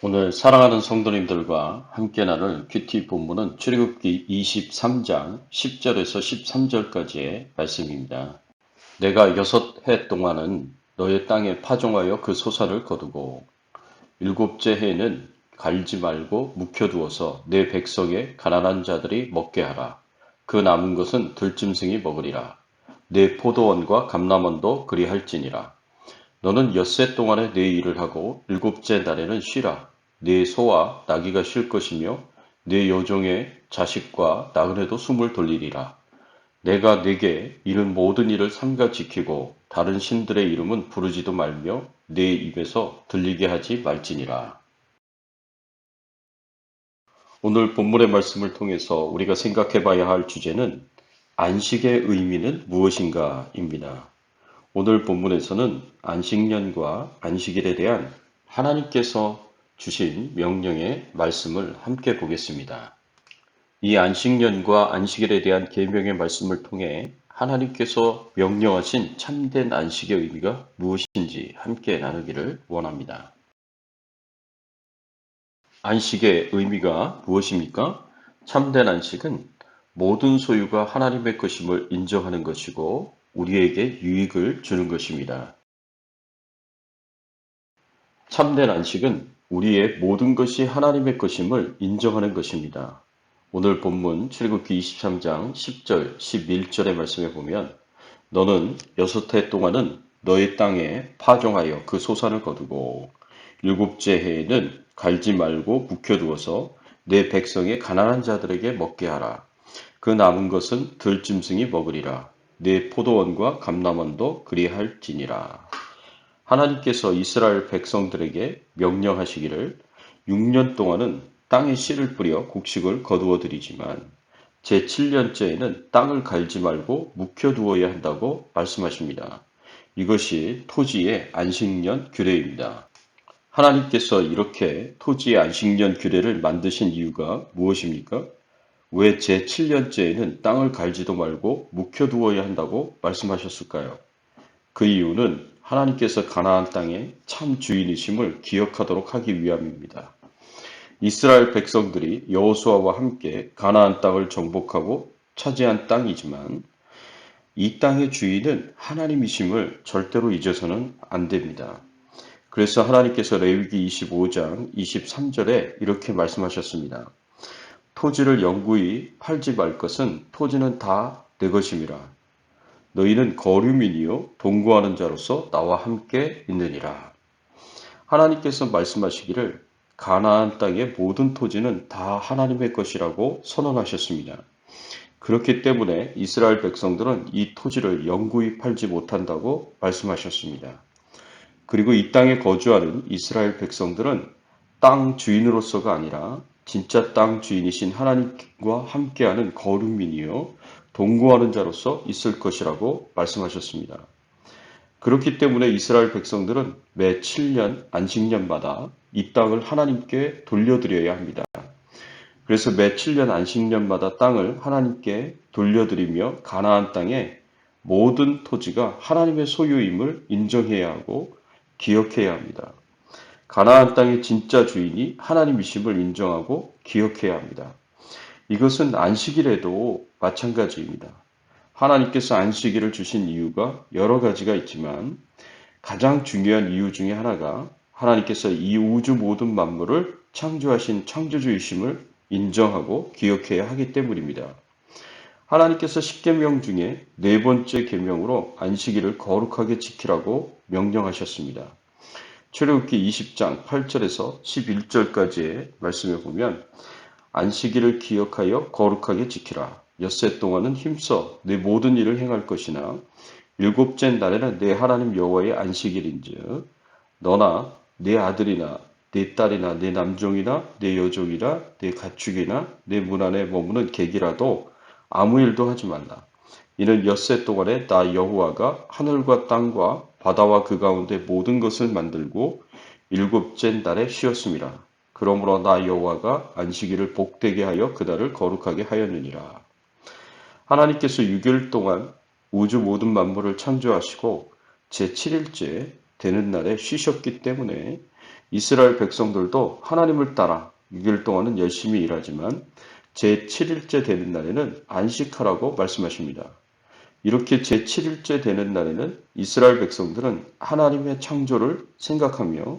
오늘 사랑하는 성도님들과 함께 나눌 큐티 본문은 출애굽기 23장 10절에서 13절까지의 말씀입니다. 내가 여섯 해 동안은 너의 땅에 파종하여 그 소사를 거두고 일곱째 해는 갈지 말고 묵혀두어서 내 백성의 가난한 자들이 먹게 하라. 그 남은 것은 들짐승이 먹으리라. 내 포도원과 감람원도 그리할지니라. 너는 엿새 동안에 내 일을 하고 일곱째 날에는 쉬라. 네 소와 나귀가 쉴 것이며 네 여종의 자식과 나그네도 숨을 돌리리라. 내가 네게 이른 모든 일을 삼가 지키고 다른 신들의 이름은 부르지도 말며 네 입에서 들리게 하지 말지니라. 오늘 본문의 말씀을 통해서 우리가 생각해 봐야 할 주제는 안식의 의미는 무엇인가입니다. 오늘 본문에서는 안식년과 안식일에 대한 하나님께서 주신 명령의 말씀을 함께 보겠습니다. 이 안식년과 안식일에 대한 계명의 말씀을 통해 하나님께서 명령하신 참된 안식의 의미가 무엇인지 함께 나누기를 원합니다. 안식의 의미가 무엇입니까? 참된 안식은 모든 소유가 하나님의 것임을 인정하는 것이고 우리에게 유익을 주는 것입니다. 참된 안식은 우리의 모든 것이 하나님의 것임을 인정하는 것입니다. 오늘 본문 출애굽기 23장 10절, 11절의 말씀에 보면 너는 여섯 해 동안은 너의 땅에 파종하여 그 소산을 거두고 일곱째 해에는 갈지 말고 묵혀두어서 내 백성의 가난한 자들에게 먹게 하라. 그 남은 것은 들짐승이 먹으리라. 내 포도원과 감남원도 그리할지니라. 하나님께서 이스라엘 백성들에게 명령하시기를 6년 동안은 땅에 씨를 뿌려 곡식을 거두어 드리지만 제 7년째에는 땅을 갈지 말고 묵혀 두어야 한다고 말씀하십니다. 이것이 토지의 안식년 규례입니다. 하나님께서 이렇게 토지의 안식년 규례를 만드신 이유가 무엇입니까? 왜 제 7년째에는 땅을 갈지도 말고 묵혀두어야 한다고 말씀하셨을까요? 그 이유는 하나님께서 가나안 땅의 참 주인이심을 기억하도록 하기 위함입니다. 이스라엘 백성들이 여호수아와 함께 가나안 땅을 정복하고 차지한 땅이지만 이 땅의 주인은 하나님이심을 절대로 잊어서는 안 됩니다. 그래서 하나님께서 레위기 25장 23절에 이렇게 말씀하셨습니다. 토지를 영구히 팔지 말 것은 토지는 다 내 것임이라. 너희는 거류민이요 동거하는 자로서 나와 함께 있느니라. 하나님께서 말씀하시기를 가나안 땅의 모든 토지는 다 하나님의 것이라고 선언하셨습니다. 그렇기 때문에 이스라엘 백성들은 이 토지를 영구히 팔지 못한다고 말씀하셨습니다. 그리고 이 땅에 거주하는 이스라엘 백성들은 땅 주인으로서가 아니라 진짜 땅 주인이신 하나님과 함께하는 거류민이요 동거하는 자로서 있을 것이라고 말씀하셨습니다. 그렇기 때문에 이스라엘 백성들은 매 7년 안식년마다 이 땅을 하나님께 돌려드려야 합니다. 그래서 매 7년 안식년마다 땅을 하나님께 돌려드리며 가나안 땅에 모든 토지가 하나님의 소유임을 인정해야 하고 기억해야 합니다. 가나안 땅의 진짜 주인이 하나님이심을 인정하고 기억해야 합니다. 이것은 안식일에도 마찬가지입니다. 하나님께서 안식일을 주신 이유가 여러 가지가 있지만 가장 중요한 이유 중에 하나가 하나님께서 이 우주 모든 만물을 창조하신 창조주이심을 인정하고 기억해야 하기 때문입니다. 하나님께서 십계명 중에 네 번째 계명으로 안식일을 거룩하게 지키라고 명령하셨습니다. 출애굽기 20장 8절에서 11절까지의 말씀에 보면 안식일을 기억하여 거룩하게 지키라. 엿새 동안은 힘써 내 모든 일을 행할 것이나 일곱째 날에는 내 하나님 여호와의 안식일인즉 너나 내 아들이나 내 딸이나 내 남종이나 내 여종이나 내 가축이나 내 문 안에 머무는 객이라도 아무 일도 하지 말라. 이는 엿새 동안에 나 여호와가 하늘과 땅과 바다와 그 가운데 모든 것을 만들고 일곱째 날에 쉬었습니다. 그러므로 나 여호와가 안식일을 복되게 하여 그날을 거룩하게 하였느니라. 하나님께서 6일 동안 우주 모든 만물을 창조하시고 제7일째 되는 날에 쉬셨기 때문에 이스라엘 백성들도 하나님을 따라 6일 동안은 열심히 일하지만 제7일째 되는 날에는 안식하라고 말씀하십니다. 이렇게 제7일째 되는 날에는 이스라엘 백성들은 하나님의 창조를 생각하며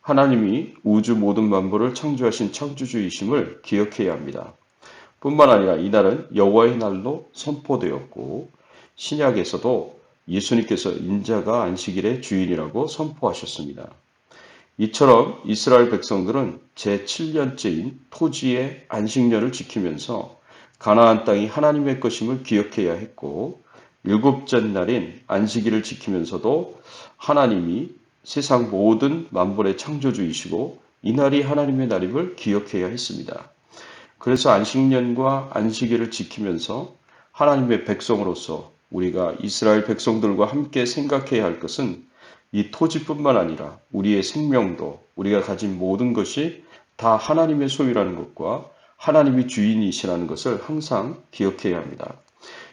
하나님이 우주 모든 만물을 창조하신 창조주이심을 기억해야 합니다. 뿐만 아니라 이날은 여호와의 날로 선포되었고 신약에서도 예수님께서 인자가 안식일의 주인이라고 선포하셨습니다. 이처럼 이스라엘 백성들은 제7년째인 토지의 안식년을 지키면서 가나안 땅이 하나님의 것임을 기억해야 했고 일곱째 날인 안식일을 지키면서도 하나님이 세상 모든 만물의 창조주이시고 이날이 하나님의 날임을 기억해야 했습니다. 그래서 안식년과 안식일을 지키면서 하나님의 백성으로서 우리가 이스라엘 백성들과 함께 생각해야 할 것은 이 토지뿐만 아니라 우리의 생명도 우리가 가진 모든 것이 다 하나님의 소유라는 것과 하나님이 주인이시라는 것을 항상 기억해야 합니다.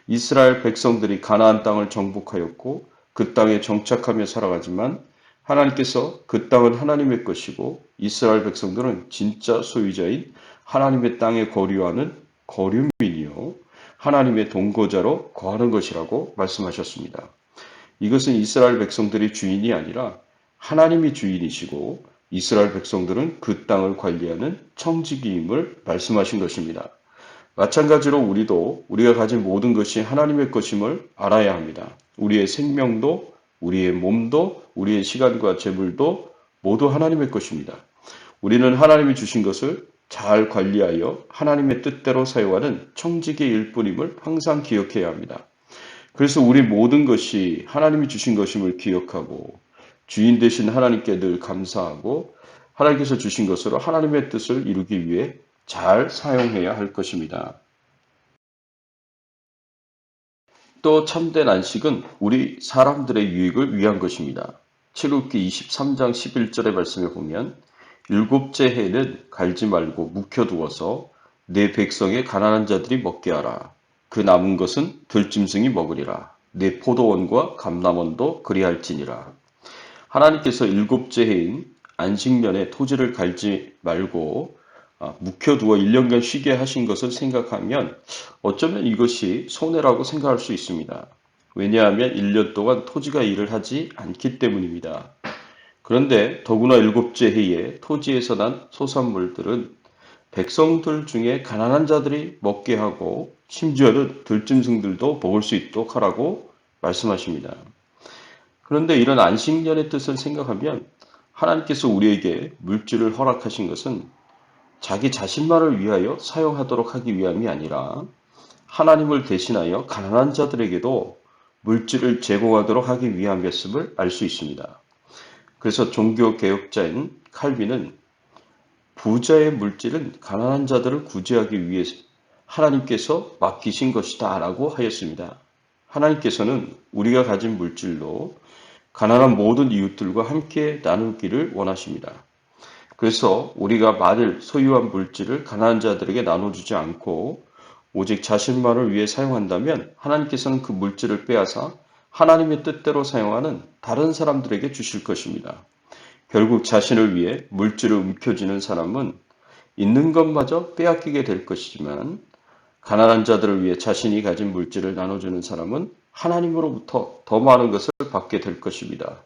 이스라엘 백성들이 가나안 땅을 정복하였고 그 땅에 정착하며 살아가지만 하나님께서 그 땅은 하나님의 것이고 이스라엘 백성들은 진짜 소유자인 하나님의 땅에 거류하는 거류민이요 하나님의 동거자로 거하는 것이라고 말씀하셨습니다. 이것은 이스라엘 백성들이 주인이 아니라 하나님이 주인이시고 이스라엘 백성들은 그 땅을 관리하는 청지기임을 말씀하신 것입니다. 마찬가지로 우리도 우리가 가진 모든 것이 하나님의 것임을 알아야 합니다. 우리의 생명도, 우리의 몸도, 우리의 시간과 재물도 모두 하나님의 것입니다. 우리는 하나님이 주신 것을 잘 관리하여 하나님의 뜻대로 사용하는 청지기일 뿐임을 항상 기억해야 합니다. 그래서 우리 모든 것이 하나님이 주신 것임을 기억하고 주인 되신 하나님께 늘 감사하고 하나님께서 주신 것으로 하나님의 뜻을 이루기 위해 잘 사용해야 할 것입니다. 또 참된 안식은 우리 사람들의 유익을 위한 것입니다. 7국기 23장 11절의 말씀에 보면 일곱째 해는 갈지 말고 묵혀두어서 내 백성의 가난한 자들이 먹게 하라. 그 남은 것은 들짐승이 먹으리라. 내 포도원과 감남원도 그리할지니라. 하나님께서 일곱째 해인 안식년에 토지를 갈지 말고 아, 묵혀두어 1년간 쉬게 하신 것을 생각하면 어쩌면 이것이 손해라고 생각할 수 있습니다. 왜냐하면 1년 동안 토지가 일을 하지 않기 때문입니다. 그런데 더구나 일곱째 해에 토지에서 난 소산물들은 백성들 중에 가난한 자들이 먹게 하고 심지어는 들짐승들도 먹을 수 있도록 하라고 말씀하십니다. 그런데 이런 안식년의 뜻을 생각하면 하나님께서 우리에게 물질을 허락하신 것은 자기 자신만을 위하여 사용하도록 하기 위함이 아니라 하나님을 대신하여 가난한 자들에게도 물질을 제공하도록 하기 위함이었음을 알 수 있습니다. 그래서 종교 개혁자인 칼빈은 부자의 물질은 가난한 자들을 구제하기 위해서 하나님께서 맡기신 것이다 라고 하였습니다. 하나님께서는 우리가 가진 물질로 가난한 모든 이웃들과 함께 나누기를 원하십니다. 그래서 우리가 만일 소유한 물질을 가난한 자들에게 나눠주지 않고 오직 자신만을 위해 사용한다면 하나님께서는 그 물질을 빼앗아 하나님의 뜻대로 사용하는 다른 사람들에게 주실 것입니다. 결국 자신을 위해 물질을 움켜쥐는 사람은 있는 것마저 빼앗기게 될 것이지만 가난한 자들을 위해 자신이 가진 물질을 나눠주는 사람은 하나님으로부터 더 많은 것을 받게 될 것입니다.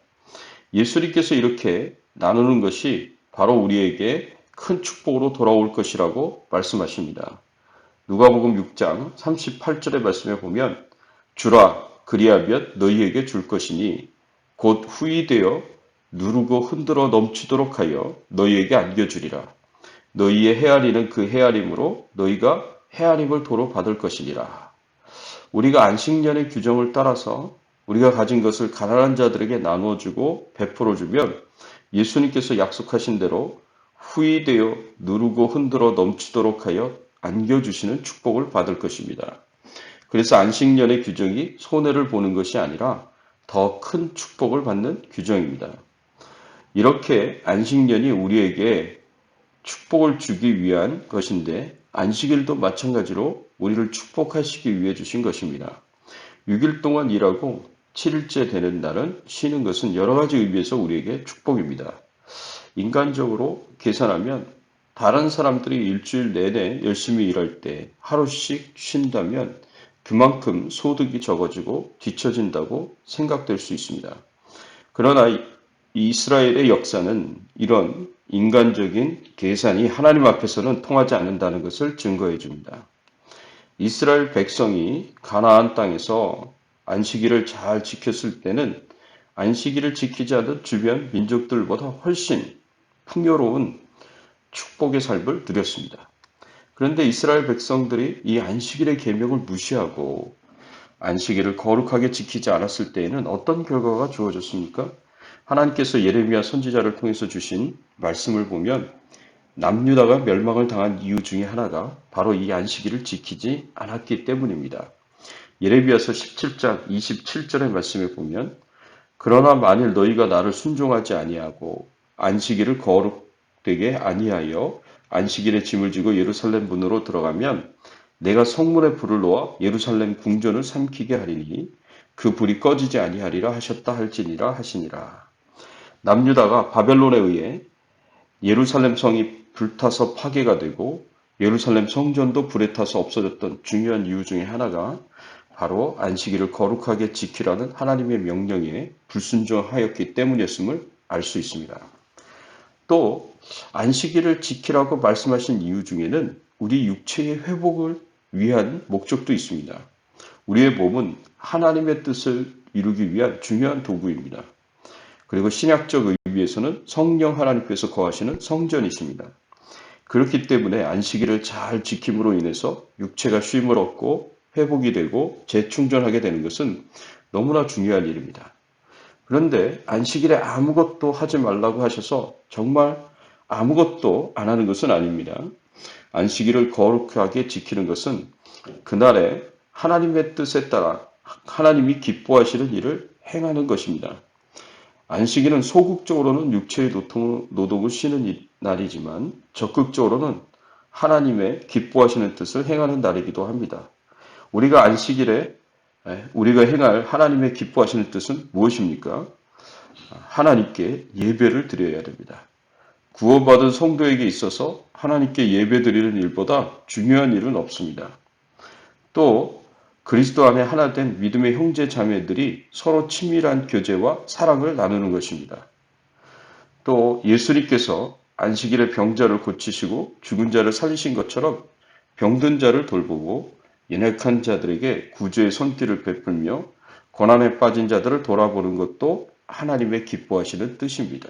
예수님께서 이렇게 나누는 것이 바로 우리에게 큰 축복으로 돌아올 것이라고 말씀하십니다. 누가복음 6장 38절의 말씀에 보면 주라 그리하면 너희에게 줄 것이니 곧 후이 되어 누르고 흔들어 넘치도록 하여 너희에게 안겨주리라. 너희의 헤아리는 그 헤아림으로 너희가 헤아림을 도로 받을 것이니라. 우리가 안식년의 규정을 따라서 우리가 가진 것을 가난한 자들에게 나누어주고 베풀어 주면 예수님께서 약속하신 대로 후이되어 누르고 흔들어 넘치도록 하여 안겨주시는 축복을 받을 것입니다. 그래서 안식년의 규정이 손해를 보는 것이 아니라 더 큰 축복을 받는 규정입니다. 이렇게 안식년이 우리에게 축복을 주기 위한 것인데 안식일도 마찬가지로 우리를 축복하시기 위해 주신 것입니다. 6일 동안 일하고 7일째 되는 날은 쉬는 것은 여러 가지 의미에서 우리에게 축복입니다. 인간적으로 계산하면 다른 사람들이 일주일 내내 열심히 일할 때 하루씩 쉰다면 그만큼 소득이 적어지고 뒤처진다고 생각될 수 있습니다. 그러나 이 이스라엘의 역사는 이런 인간적인 계산이 하나님 앞에서는 통하지 않는다는 것을 증거해 줍니다. 이스라엘 백성이 가나안 땅에서 안식일을 잘 지켰을 때는 안식일을 지키지 않은 주변 민족들보다 훨씬 풍요로운 축복의 삶을 누렸습니다. 그런데 이스라엘 백성들이 이 안식일의 계명을 무시하고 안식일을 거룩하게 지키지 않았을 때에는 어떤 결과가 주어졌습니까? 하나님께서 예레미야 선지자를 통해서 주신 말씀을 보면 남유다가 멸망을 당한 이유 중에 하나가 바로 이 안식일을 지키지 않았기 때문입니다. 예레미야서 17장 27절의 말씀에 보면 그러나 만일 너희가 나를 순종하지 아니하고 안식일을 거룩되게 아니하여 안식일에 짐을 지고 예루살렘 문으로 들어가면 내가 성문에 불을 놓아 예루살렘 궁전을 삼키게 하리니 그 불이 꺼지지 아니하리라 하셨다 할지니라 하시니라. 남유다가 바벨론에 의해 예루살렘 성이 불타서 파괴가 되고 예루살렘 성전도 불에 타서 없어졌던 중요한 이유 중에 하나가 바로 안식일을 거룩하게 지키라는 하나님의 명령에 불순종하였기 때문이었음을 알 수 있습니다. 또 안식일을 지키라고 말씀하신 이유 중에는 우리 육체의 회복을 위한 목적도 있습니다. 우리의 몸은 하나님의 뜻을 이루기 위한 중요한 도구입니다. 그리고 신약적 의미에서는 성령 하나님께서 거하시는 성전이십니다. 그렇기 때문에 안식일을 잘 지킴으로 인해서 육체가 쉼을 얻고 회복이 되고 재충전하게 되는 것은 너무나 중요한 일입니다. 그런데 안식일에 아무것도 하지 말라고 하셔서 정말 아무것도 안 하는 것은 아닙니다. 안식일을 거룩하게 지키는 것은 그날에 하나님의 뜻에 따라 하나님이 기뻐하시는 일을 행하는 것입니다. 안식일은 소극적으로는 육체의 노동을 쉬는 날이지만 적극적으로는 하나님의 기뻐하시는 뜻을 행하는 날이기도 합니다. 우리가 안식일에 우리가 행할 하나님의 기뻐하시는 뜻은 무엇입니까? 하나님께 예배를 드려야 됩니다. 구원받은 성도에게 있어서 하나님께 예배 드리는 일보다 중요한 일은 없습니다. 또 그리스도 안에 하나 된 믿음의 형제 자매들이 서로 친밀한 교제와 사랑을 나누는 것입니다. 또 예수님께서 안식일에 병자를 고치시고 죽은 자를 살리신 것처럼 병든 자를 돌보고 연약한 자들에게 구주의 손길을 베풀며 고난에 빠진 자들을 돌아보는 것도 하나님의 기뻐하시는 뜻입니다.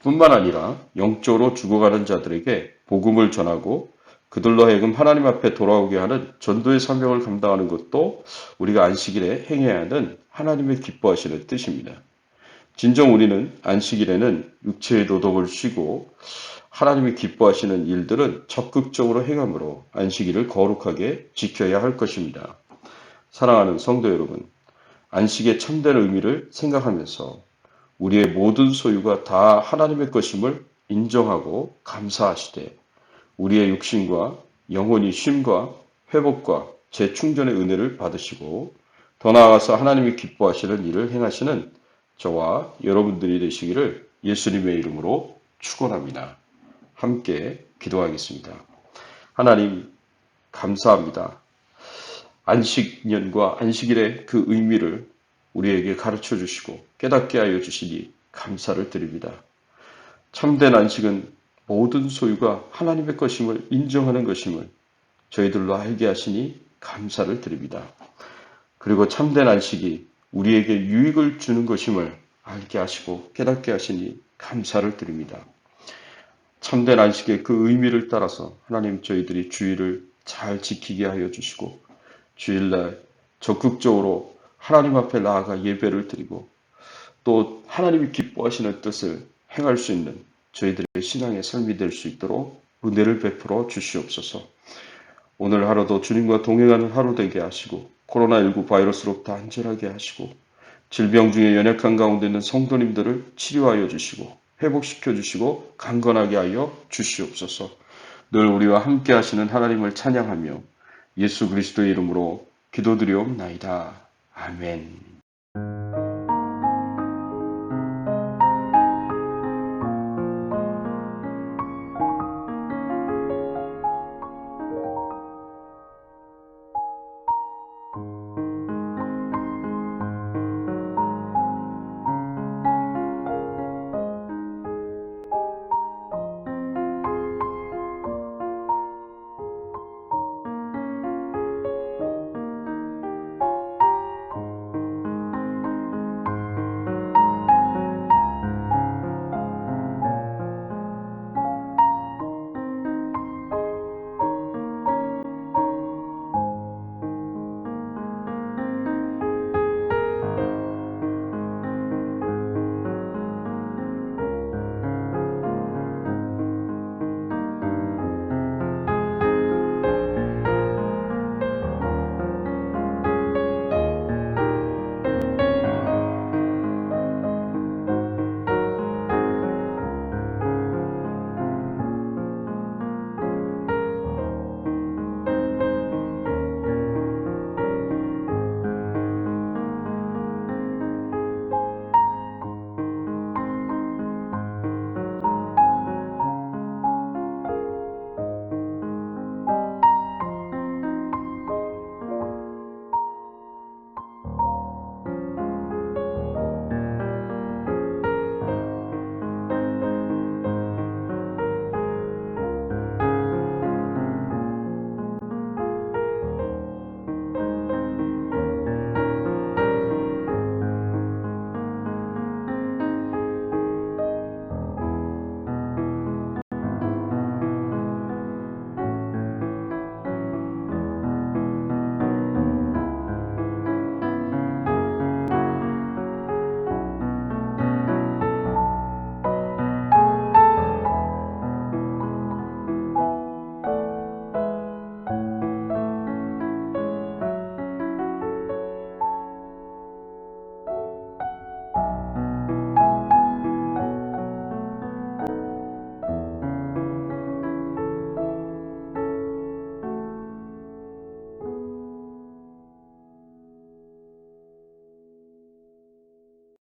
뿐만 아니라 영적으로 죽어가는 자들에게 복음을 전하고 그들로 하여금 하나님 앞에 돌아오게 하는 전도의 사명을 감당하는 것도 우리가 안식일에 행해야 하는 하나님의 기뻐하시는 뜻입니다. 진정 우리는 안식일에는 육체의 노동을 쉬고 하나님이 기뻐하시는 일들은 적극적으로 행함으로 안식일을 거룩하게 지켜야 할 것입니다. 사랑하는 성도 여러분, 안식의 참된 의미를 생각하면서 우리의 모든 소유가 다 하나님의 것임을 인정하고 감사하시되 우리의 육신과 영혼이 쉼과 회복과 재충전의 은혜를 받으시고 더 나아가서 하나님이 기뻐하시는 일을 행하시는 저와 여러분들이 되시기를 예수님의 이름으로 축원합니다. 함께 기도하겠습니다. 하나님 감사합니다. 안식년과 안식일의 그 의미를 우리에게 가르쳐 주시고 깨닫게 하여 주시니 감사를 드립니다. 참된 안식은 모든 소유가 하나님의 것임을 인정하는 것임을 저희들로 알게 하시니 감사를 드립니다. 그리고 참된 안식이 우리에게 유익을 주는 것임을 알게 하시고 깨닫게 하시니 감사를 드립니다. 참된 안식의 그 의미를 따라서 하나님 저희들이 주의를 잘 지키게 하여 주시고 주일날 적극적으로 하나님 앞에 나아가 예배를 드리고 또 하나님이 기뻐하시는 뜻을 행할 수 있는 저희들의 신앙의 삶이 될 수 있도록 은혜를 베풀어 주시옵소서. 오늘 하루도 주님과 동행하는 하루 되게 하시고 코로나19 바이러스로부터 안전하게 하시고 질병 중에 연약한 가운데 있는 성도님들을 치료하여 주시고 회복시켜 주시고 강건하게 하여 주시옵소서. 늘 우리와 함께 하시는 하나님을 찬양하며 예수 그리스도의 이름으로 기도드리옵나이다. 아멘.